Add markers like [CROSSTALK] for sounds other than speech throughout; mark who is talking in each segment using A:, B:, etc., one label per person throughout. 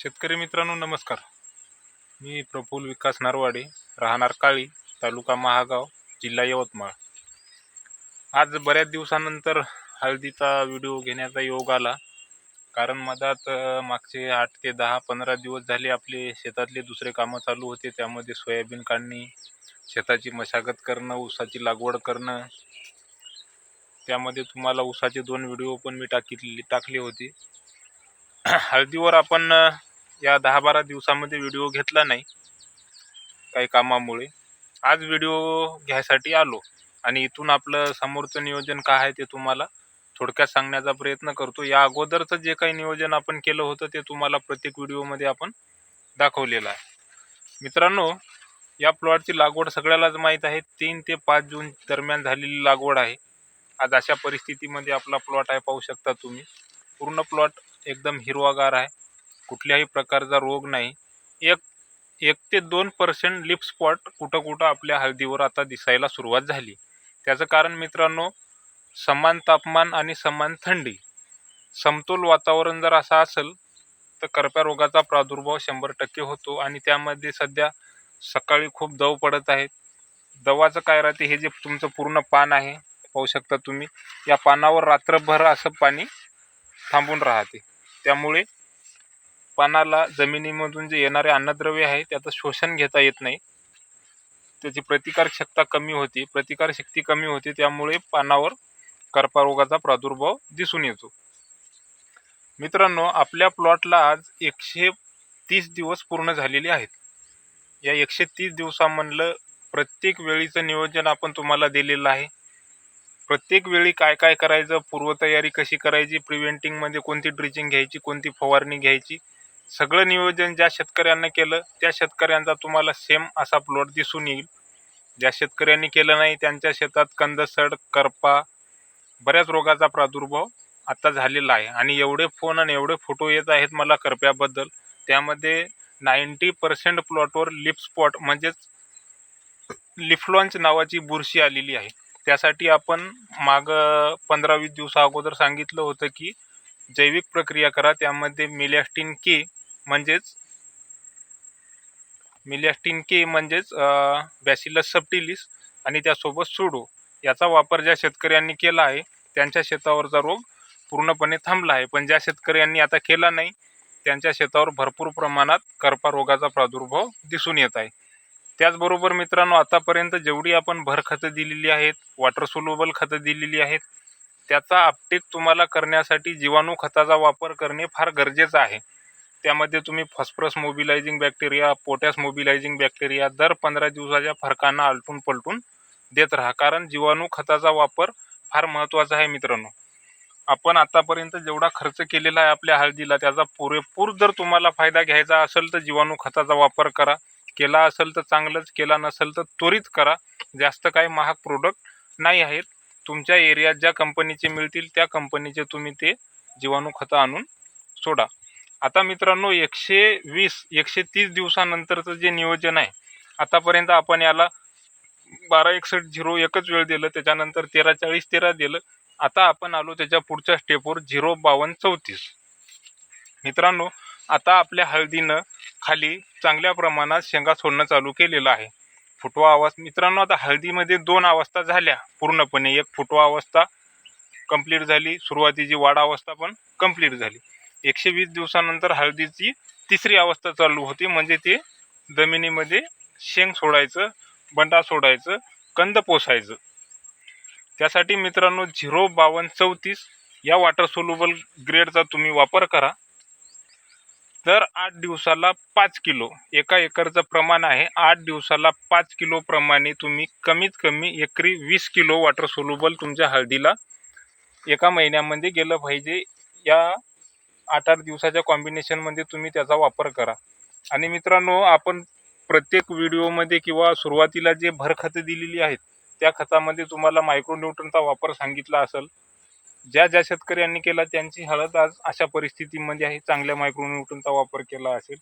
A: शेतकरी मित्रांनो नमस्कार. मी प्रफुल विकास नारवाडे राहणार काळी तालुका महागाव जिल्हा यवतमाळ. आज बऱ्याच दिवसानंतर हळदीचा व्हिडिओ घेण्याचा योग आला. कारण मधात मागचे आठ ते दहा पंधरा दिवस झाले आपले शेतातले दुसरे कामं चालू होते. त्यामध्ये सोयाबीन काढणी शेताची मशागत करणं ऊसाची लागवड करणं. त्यामध्ये तुम्हाला ऊसाचे दोन व्हिडिओ पण मी टाकितले टाकले होते. हळदीवर आपण या दहा बारा दिवसामध्ये व्हिडिओ घेतला नाही. काही कामामुळे. आज व्हिडिओ घ्यायसाठी आलो. आणि इथून आपलं समोरचं नियोजन काय आहे ते तुम्हाला थोडक्यात सांगण्याचा प्रयत्न करतो. या अगोदरचं जे काही नियोजन आपण केलं होतं ते तुम्हाला प्रत्येक व्हिडिओमध्ये आपण दाखवलेलं आहे. मित्रांनो या प्लॉटची लागवड सगळ्यालाच माहीत आहे. तीन ते पाच जून दरम्यान झालेली लागवड आहे. आज अशा परिस्थितीमध्ये आपला प्लॉट आहे पाहू शकता तुम्ही. पूर्ण प्लॉट एकदम हिरवागार आहे. कुठल्याही प्रकारचा रोग नाही. एक एक ते दोन पर्सेंट लिप स्पॉट कुठं कुठं आपल्या हळदीवर आता दिसायला सुरुवात झाली. त्याचं कारण मित्रांनो समान तापमान आणि समान थंडी. समतोल वातावरण जर असं असेल तर करप्या रोगाचा प्रादुर्भाव शंभर टक्के होतो आणि त्यामध्ये सध्या सकाळी खूप दव पडत आहेत दवाचं काय राहते हे जे तुमचं पूर्ण पान आहे पाहू शकता तुम्ही. या पानावर रात्रभर असं पाणी थांबून राहते. त्यामुळे पानाला जमिनीमधून जे येणारे अन्नद्रव्य आहे त्याचं शोषण घेता येत नाही. त्याची प्रतिकारशक्ती कमी होती. प्रतिकारशक्ती कमी होते त्यामुळे पानावर कर्करोगाचा प्रादुर्भाव दिसून येतो. मित्रांनो आपल्या प्लॉटला आज एकशे तीस दिवस पूर्ण झालेले आहेत. या एकशे तीस दिवसामधलं प्रत्येक वेळीचं नियोजन आपण तुम्हाला दिलेलं आहे. प्रत्येक वेळी काय काय करायचं पूर्वतयारी कशी करायची प्रिव्हेंटिंगमध्ये कोणती ड्रिचिंग घ्यायची कोणती फवारणी घ्यायची सगळं नियोजन ज्या शेतकऱ्यांना केलं त्या शेतकऱ्यांचा तुम्हाला सेम असा प्लॉट दिसून येईल. ज्या शेतकऱ्यांनी केलं नाही त्यांच्या शेतात कंदसड करपा बऱ्याच रोगाचा प्रादुर्भाव आता झालेला आहे. आणि एवढे फोन आणि एवढे फोटो येत आहेत मला करप्याबद्दल. त्यामध्ये नाईंटी पर्सेंट प्लॉटवर लिप स्पॉट म्हणजेच लिफलॉन्च नावाची बुरशी आलेली आहे. त्यासाठी आपण माग पंधरा वीस दिवसा अगोदर सांगितलं होतं की जैविक प्रक्रिया करा. त्यामध्ये मिलॅस्टिन के म्हणजेच मिलॅस्टिन के म्हणजेच बॅसिलस सबटिलिस आणि त्यासोबत सुडो याचा वापर ज्या शेतकऱ्यांनी केला आहे त्यांच्या शेतावरचा रोग पूर्णपणे थांबला आहे. पण ज्या शेतकऱ्यांनी आता केला नाही त्यांच्या शेतावर भरपूर प्रमाणात करपा रोगाचा प्रादुर्भाव दिसून येत आहे. त्याचबरोबर मित्रांनो आतापर्यंत जेवढी आपण भर खतं दिलेली आहेत वॉटर सोल्युबल खतं दिलेली आहेत त्याचा अपटेक तुम्हाला करण्यासाठी जीवाणू खताचा वापर करणे फार गरजेचं आहे. त्यामध्ये तुम्ही phosphorus mobilising bacteria potash mobilising bacteria दर पंधरा दिवसाच्या फरकांना आलटून पलटून देत राहा. कारण जीवाणू खताचा वापर फार महत्त्वाचा आहे मित्रांनो. आपण आतापर्यंत जेवढा खर्च केलेला आहे आपल्या हळदीला त्याचा पुरेपूर जर तुम्हाला फायदा घ्यायचा असेल तर जीवाणू खताचा वापर करा. केला असेल तर चांगलंच केला नसेल तर त्वरित करा. जास्त काही महाग प्रोडक्ट नाही आहेत. तुमच्या एरियात ज्या कंपनीचे मिळतील त्या कंपनीचे तुम्ही ते जीवाणू खतं आणून सोडा. आता मित्रांनो एकशे वीस एकशे तीस दिवसानंतरचं जे नियोजन आहे आतापर्यंत आपण याला बारा एकसष्ट झिरो एकच वेळ दिलं त्याच्यानंतर तेरा चाळीस तेरा दिलं आता आपण आलो त्याच्या पुढच्या स्टेपवर झिरो बावन्न चौतीस. मित्रांनो आता आपल्या हळदीनं खाली चांगल्या प्रमाणात शेंगा सोडणं चालू केलेलं आहे. फुटवा अवस्था मित्रांनो आता हळदीमध्ये दोन अवस्था झाल्या पूर्णपणे. एक फुटवा अवस्था कंप्लीट झाली सुरुवातीची वाढ अवस्था पण कंप्लीट झाली. एकशे वीस दिवसानंतर हळदीची तिसरी अवस्था चालू होती. म्हणजे ते जमिनीमध्ये शेंग सोडायचं बंडा सोडायचं कंद पोसायचं. त्यासाठी मित्रांनो झिरो बावन्न चौतीस या वॉटर सोल्युबल ग्रेडचा तुम्ही वापर करा. तर आठ दिवसाला पाच किलो. एका एकरचं प्रमाण आहे. आठ दिवसाला पाच किलो प्रमाणे तुम्ही कमीत कमी एकरी वीस किलो वॉटर सोल्युबल तुमच्या हळदीला एका महिन्यामध्ये गेलं पाहिजे. या आठ आठ दिवसाच्या कॉम्बिनेशनमध्ये तुम्ही त्याचा वापर करा. आणि मित्रांनो आपण प्रत्येक व्हिडिओमध्ये किंवा सुरुवातीला जे भर खतं दिलेली आहेत त्या खतामध्ये तुम्हाला मायक्रोन्यूट्रनचा वापर सांगितला असेल. ज्या ज्या शेतकऱ्यांनी केला त्यांची हळद आज अशा परिस्थितीमध्ये आहे चांगल्या मायक्रोन्यूट्रनचा वापर केला असेल.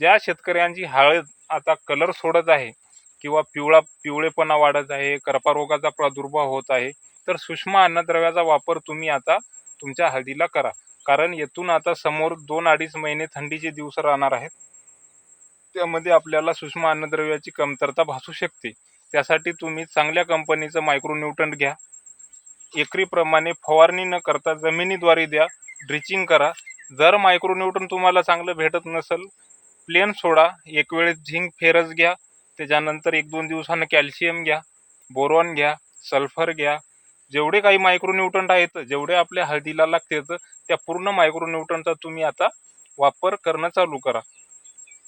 A: ज्या शेतकऱ्यांची हळद आता कलर सोडत आहे किंवा पिवळा पिवळेपणा वाढत आहे कर्पारोगाचा प्रादुर्भाव होत आहे तर सूक्ष्म अन्नद्रव्याचा वापर तुम्ही आता तुमच्या हळदीला करा. कारण येथून आता समोर दोन अडीच महिने थंडीचे दिवस राहणार आहेत. त्यामध्ये आपल्याला सूक्ष्म अन्नद्रव्याची कमतरता भासू शकते. त्यासाठी तुम्ही चांगल्या कंपनीचं मायक्रोन्यूटन घ्या. एकरीप्रमाणे फवारणी न करता जमिनीद्वारे द्या. ड्रिचिंग करा. जर मायक्रोन्यूटन तुम्हाला चांगलं भेटत नसेल प्लेन सोडा. एक वेळेस झिंक फेरस घ्या. त्याच्यानंतर एक दोन दिवसानं कॅल्शियम घ्या. बोरॉन घ्या. सल्फर घ्या. जेवढे काही मायक्रोन्यूटंट आहेत जेवढे आपल्या हळदीला लागते त्या पूर्ण मायक्रोन्यूटनचा तुम्ही आता वापर करणं चालू करा.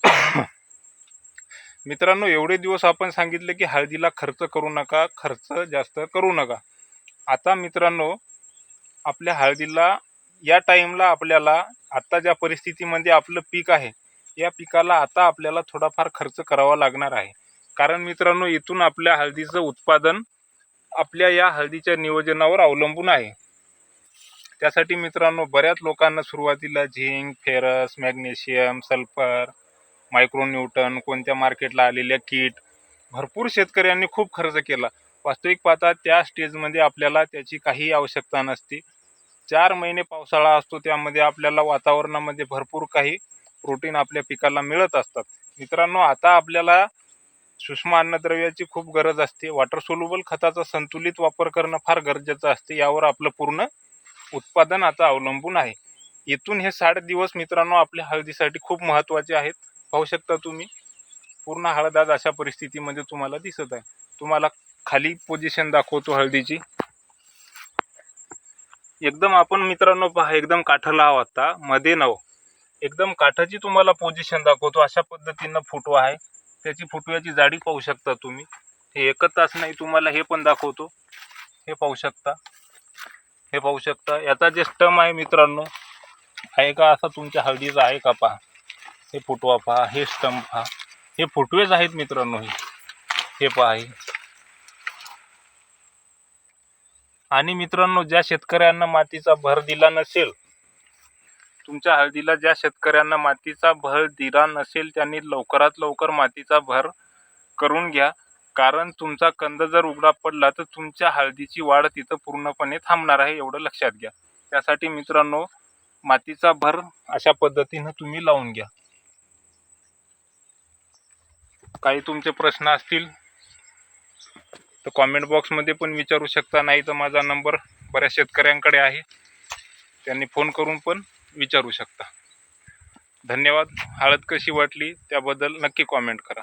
A: [COUGHS] मित्रांनो एवढे दिवस आपण सांगितले की हळदीला खर्च करू नका खर्च जास्त करू नका. आता मित्रांनो आपल्या हळदीला या टाईमला आपल्याला आता ज्या परिस्थितीमध्ये आपलं पीक आहे या पिकाला आता आपल्याला थोडाफार खर्च करावा लागणार आहे. कारण मित्रांनो इथून आपल्या हळदीचं उत्पादन आपल्या या हळदीच्या नियोजनावर अवलंबून आहे. त्यासाठी मित्रांनो बऱ्याच लोकांना सुरुवातीला zinc ferrous magnesium sulphur micronutrient कोणत्या मार्केटला आलेल्या किट भरपूर शेतकऱ्यांनी खूप खर्च केला. वास्तविक पाहता त्या स्टेजमध्ये आपल्याला त्याची काही आवश्यकता नसते. चार महिने पावसाळा असतो त्यामध्ये आपल्याला वातावरणामध्ये भरपूर काही प्रोटीन आपल्या पिकाला मिळत असतात. मित्रांनो आता आपल्याला सूक्ष्म अन्नद्रव्याची खूप गरज असते. वॉटर सोल्युबल खताचा संतुलित वापर करणं फार गरजेचं असते. यावर आपलं पूर्ण उत्पादन आता अवलंबून आहे. इथून हे साठ दिवस मित्रांनो आपल्या हळदीसाठी खूप महत्त्वाचे आहेत. पाहू शकता तुम्ही. पूर्ण हळद आज अशा परिस्थितीमध्ये तुम्हाला दिसत आहे. तुम्हाला खाली पोझिशन दाखवतो हळदीची. एकदम आपण मित्रांनो पहा एकदम काठाला आता. मध्ये नव. एकदम काठाची तुम्हाला पोझिशन दाखवतो. अशा पद्धतीनं फोटो आहे. त्याची फुटव्याची जाडी पाहू शकता तुम्ही. हे एकच तास नाही तुम्हाला हे पण दाखवतो. हे पाहू शकता. हे पाहू शकता. याचा जे स्टम आहे मित्रांनो आहे का असा तुमच्या हळदीचा आहे का पहा. हे फुटवा पहा हे स्टम पहा. हे फुटवेच आहेत मित्रांनो हे. हे पहा हे. आणि मित्रांनो ज्या शेतकऱ्यांना मातीचा भर दिला नसेल तुमच्या हळदीला ज्या शेतकऱ्यांना मातीचा भर दिला नसेल त्यांनी लवकरात लवकर मातीचा भर करून घ्या. कारण तुमचा कंद जर उघडा पडला तर तुमच्या हळदीची वाढ तिथं पूर्णपणे थांबणार आहे एवढं लक्षात घ्या. त्यासाठी मित्रांनो मातीचा भर अशा पद्धतीनं तुम्ही लावून घ्या. काही तुमचे प्रश्न असतील तर कॉमेंट बॉक्समध्ये पण विचारू शकता. नाही तर माझा नंबर बऱ्याच शेतकऱ्यांकडे आहे. त्यांनी फोन करून पण विचारू शकता. धन्यवाद. हळद कशी वाटली त्याबद्दल नक्की कॉमेंट करा.